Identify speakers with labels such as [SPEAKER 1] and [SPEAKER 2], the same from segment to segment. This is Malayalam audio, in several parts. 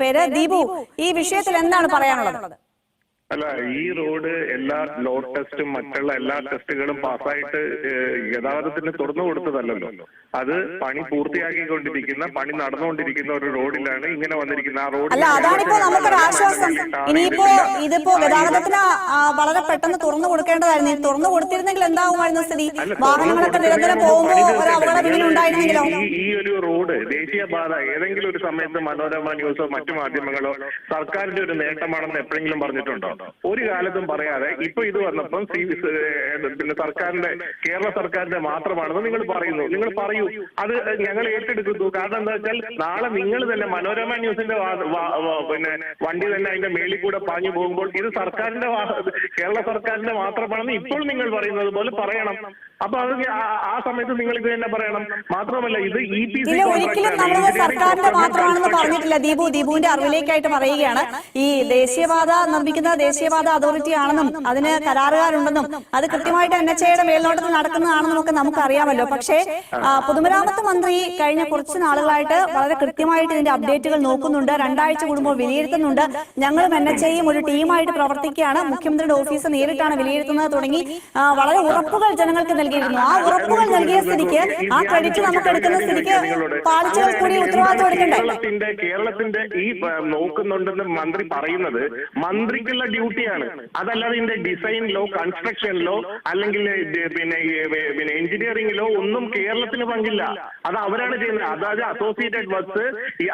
[SPEAKER 1] പേര് ദീപു. ഈ വിഷയത്തിൽ എന്താണ് പറയാനുള്ളത്?
[SPEAKER 2] അല്ല ഈ റോഡ് എല്ലാ ലോഡ് ടെസ്റ്റും മറ്റുള്ള എല്ലാ ടെസ്റ്റുകളും പാസ്സായിട്ട് ഗതാഗതത്തിന് തുറന്നു കൊടുത്തതല്ലല്ലോ. അത് പണി പൂർത്തിയാക്കിക്കൊണ്ടിരിക്കുന്ന പണി നടന്നുകൊണ്ടിരിക്കുന്ന ഒരു റോഡിലാണ് ഇങ്ങനെ വന്നിരിക്കുന്ന ആ റോഡ്
[SPEAKER 1] അല്ല അതാണിപ്പോ നമുക്കൊരു ആശ്വാസം. ഇനിയിപ്പോ ഇതിപ്പോ ഗതാഗതത്തിന് വളരെ പെട്ടെന്ന് തുറന്നു കൊടുക്കേണ്ടതായിരുന്നു. തുറന്നു കൊടുത്തിരുന്നെങ്കിൽ എന്താവുമായിരുന്നു സ്ഥിതി? വാഹനങ്ങളൊക്കെ നിരന്തരം പോകുമ്പോൾ ഒരു അപകടം ഇങ്ങനെ ഉണ്ടായിരുന്നെങ്കിലോ
[SPEAKER 2] ഈ ഒരു റോഡ് ദേശീയപാത ഏതെങ്കിലും ഒരു സമയത്ത് മനോരമ ന്യൂസോ മറ്റു മാധ്യമങ്ങളോ സർക്കാരിന്റെ ഒരു നേട്ടമാണെന്ന് എപ്പോഴെങ്കിലും പറഞ്ഞിട്ടുണ്ടോ? ഒരു കാലത്തും പറയാതെ ഇപ്പൊ ഇത് വന്നപ്പം പിന്നെ സർക്കാരിന്റെ കേരള സർക്കാരിന്റെ മാത്രമാണെന്ന് നിങ്ങൾ പറയുന്നു. നിങ്ങൾ പറയൂ. അത് ഞങ്ങൾ ഏറ്റെടുക്കുന്നു. കാരണം എന്താ വെച്ചാൽ നാളെ നിങ്ങൾ തന്നെ മനോരമ ന്യൂസിന്റെ പിന്നെ വണ്ടി തന്നെ അതിന്റെ മേളിൽ കൂടെ പാഞ്ഞു പോകുമ്പോൾ ഇത് സർക്കാരിന്റെ കേരള സർക്കാരിന്റെ മാത്രമാണെന്ന് ഇപ്പോൾ നിങ്ങൾ പറയുന്നത് പോലെ പറയണം. അപ്പൊ അത് ആ- സമയത്ത് നിങ്ങൾ ഇത് തന്നെ പറയണം. മാത്രമല്ല ഇത് ഇ പി സി
[SPEAKER 1] ഒരിക്കലും നമ്മൾ സർക്കാരിന്റെ മാത്രമാണെന്ന് പറഞ്ഞിട്ടില്ല. ദീപു ദീപുവിന്റെ അറിവിലേക്കായിട്ട് പറയുകയാണ്. ഈ ദേശീയപാത നിർമ്മിക്കുന്ന ദേശീയപാത അതോറിറ്റി ആണെന്നും അതിന് കരാറുകാരുണ്ടെന്നും അത് കൃത്യമായിട്ട് എൻ എച്ച് എയുടെ മേൽനോട്ടത്തിൽ നടക്കുന്നതാണെന്നും ഒക്കെ നമുക്ക് അറിയാമല്ലോ പക്ഷേ പൊതുമരാമത്ത് മന്ത്രി കഴിഞ്ഞ കുറച്ച് നാളുകളായിട്ട് വളരെ കൃത്യമായിട്ട് ഇതിന്റെ അപ്ഡേറ്റുകൾ നോക്കുന്നുണ്ട് രണ്ടാഴ്ച കൂടുമ്പോൾ വിലയിരുത്തുന്നുണ്ട്. ഞങ്ങളും എൻ എച്ച് എയും ഒരു ടീമായിട്ട് പ്രവർത്തിക്കുകയാണ്. മുഖ്യമന്ത്രിയുടെ ഓഫീസ് നേരിട്ടാണ് വിലയിരുത്തുന്നത് തുടങ്ങി വളരെ ഉറപ്പുകൾ ജനങ്ങൾക്ക് നൽകിയിരുന്നു. ആ ഉറപ്പുകൾ നൽകിയ സ്ഥിതിക്ക് ആ ക്രെഡിറ്റ് നമുക്ക് എടുക്കുന്ന സ്ഥിതിക്ക് പാളിച്ചകൾ കൂടി ഉത്തരവാദിത്വം
[SPEAKER 2] കേരളത്തിന്റെ ഈ നോക്കുന്നുണ്ടെന്ന് മന്ത്രി പറയുന്നത് മന്ത്രിക്കുള്ള ഡ്യൂട്ടിയാണ് അതല്ലാതെ ഇതിന്റെ ഡിസൈനിലോ കൺസ്ട്രക്ഷനിലോ അല്ലെങ്കിൽ പിന്നെ പിന്നെ എഞ്ചിനീയറിംഗിലോ ഒന്നും കേരളത്തിന് പങ്കില്ല. അത് അവരാണ് ചെയ്യുന്നത്. അതായത് അസോസിയേറ്റഡ് വർക്ക്സ്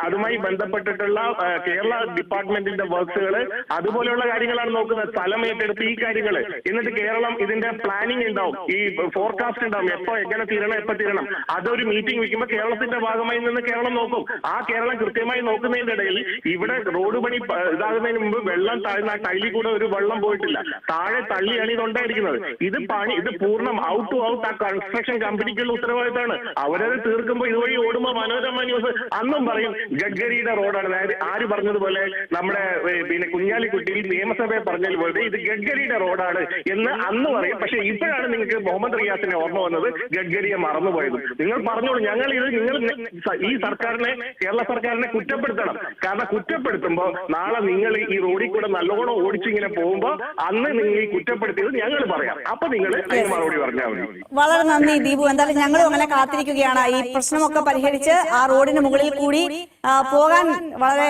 [SPEAKER 2] അതുമായി ബന്ധപ്പെട്ടിട്ടുള്ള കേരള ഡിപ്പാർട്ട്മെന്റിന്റെ വർക്ക്സുകൾ അതുപോലെയുള്ള കാര്യങ്ങളാണ് നോക്കുന്നത്. സ്ഥലം ഏറ്റെടുത്ത് ഈ കാര്യങ്ങൾ എന്നിട്ട് കേരളം ഇതിന്റെ പ്ലാനിംഗ് ഉണ്ടാവും ഈ ഫോർകാസ്റ്റ് ഉണ്ടാവും എപ്പോ എങ്ങനെ തീരണം എപ്പോ തീരണം. അതൊരു മീറ്റിംഗ് വെക്കുമ്പോൾ കേരളത്തിന്റെ ഭാഗമായി നിന്ന് കേരളം നോക്കും. ആ കേരളം കൃത്യമായി നോക്കുന്നതിന്റെ ഇടയിൽ ഇവിടെ റോഡ് പണി ഇതാകുന്നതിന് മുമ്പ് വെള്ളം താഴ്ന്ന ആ ടൈലിൽ കൂടെ ഒരു വെള്ളം പോയിട്ടില്ല. താഴെ തള്ളിയാണ് ഇത് ഉണ്ടായിരിക്കുന്നത് ഇത് പണി ഇത് പൂർണം ഔട്ട് ടു ഔട്ട് ആ കൺസ്ട്രക്ഷൻ കമ്പനിക്കുള്ള ഉത്തരവാദിത്തമാണ്. അവരത് തീർക്കുമ്പോൾ ഇതുവഴി ഓടുമ്പോ മനോരമ ന്യൂസ് അന്നും പറയും ഗഡ്കരിയുടെ റോഡാണ്. അതായത് ആര് പറഞ്ഞതുപോലെ നമ്മുടെ പിന്നെ കുഞ്ഞാലിക്കുട്ടിയിൽ നിയമസഭയെ പറഞ്ഞതുപോലെ ഇത് ഗഡ്കരിയുടെ റോഡാണ് എന്ന് അന്ന് പറയും. പക്ഷെ ഇപ്പോഴാണ് നിങ്ങൾക്ക് മുഹമ്മദ് റിയാസിനെ ഓർമ്മ വന്നത് ഗഡ്കരിയെ മറന്നുപോയത്. നിങ്ങൾ പറഞ്ഞോളൂ ഞങ്ങൾ ഇത് നിങ്ങൾ ഈ സർക്കാരിനെ കേരള സർക്കാരിനെ കുറ്റപ്പെടുത്തണം. കാരണം കുറ്റപ്പെടുത്തുമ്പോൾ നാളെ നിങ്ങൾ ഈ റോഡിൽ കൂടെ നല്ലോണം ഓടിച്ചിങ്ങനെ പോകുമ്പോ അന്ന് നിങ്ങൾ ഈ കുറ്റപ്പെടുത്തിയത് ഞങ്ങൾ പറയാം. അപ്പൊ നിങ്ങൾ അതിന് മറുപടി പറഞ്ഞാൽ മതി.
[SPEAKER 1] വളരെ നന്ദി ദീപു. എന്തായാലും ഞങ്ങളും അങ്ങനെ കാത്തിരിക്കുകയാണ്. ഈ പ്രശ്നമൊക്കെ പരിഹരിച്ച് ആ റോഡിന് മുകളിൽ കൂടി പോകാൻ വളരെ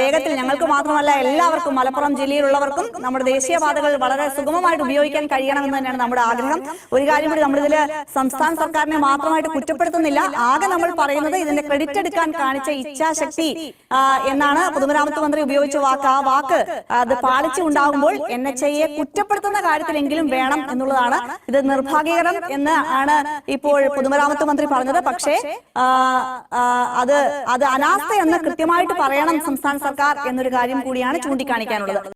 [SPEAKER 1] വേഗത്തിൽ ഞങ്ങൾക്ക് മാത്രമല്ല എല്ലാവർക്കും മലപ്പുറം ജില്ലയിലുള്ളവർക്കും നമ്മുടെ ദേശീയപാതകൾ വളരെ സുഗമമായിട്ട് ഉപയോഗിക്കാൻ കഴിയണം എന്ന് തന്നെയാണ് നമ്മുടെ ആഗ്രഹം. ഒരു കാര്യം കൂടി നമ്മളിതിൽ സംസ്ഥാന സർക്കാരിനെ മാത്രമായിട്ട് കുറ്റപ്പെടുത്തുന്നില്ല. ആകെ നമ്മൾ പറയുന്നത് ഇതിന്റെ ക്രെഡിറ്റ് എടുക്കാൻ കാണിച്ച ഇച്ഛാശക്തി എന്നാണ് പൊതുമരാമത്ത് മന്ത്രി ഉപയോഗിച്ച വാക്ക്. ആ വാക്ക് അത് പാലിച്ചു ഉണ്ടാകുമ്പോൾ എൻ എച്ച് ഐയെ കുറ്റപ്പെടുത്തുന്ന കാര്യത്തിലെങ്കിലും വേണം എന്നുള്ളതാണ് ഇത് നിർഭാഗ്യകരം എന്ന് ആണ് ഇപ്പോൾ പൊതുമരാമത്ത് മന്ത്രി പറഞ്ഞത്. പക്ഷേ അത് അത് അനാസ്ഥ എന്ന് കൃത്യമായിട്ട് പറയണം സംസ്ഥാന സർക്കാർ എന്നൊരു കാര്യം കൂടിയാണ് ചൂണ്ടിക്കാണിക്കാനുള്ളത്.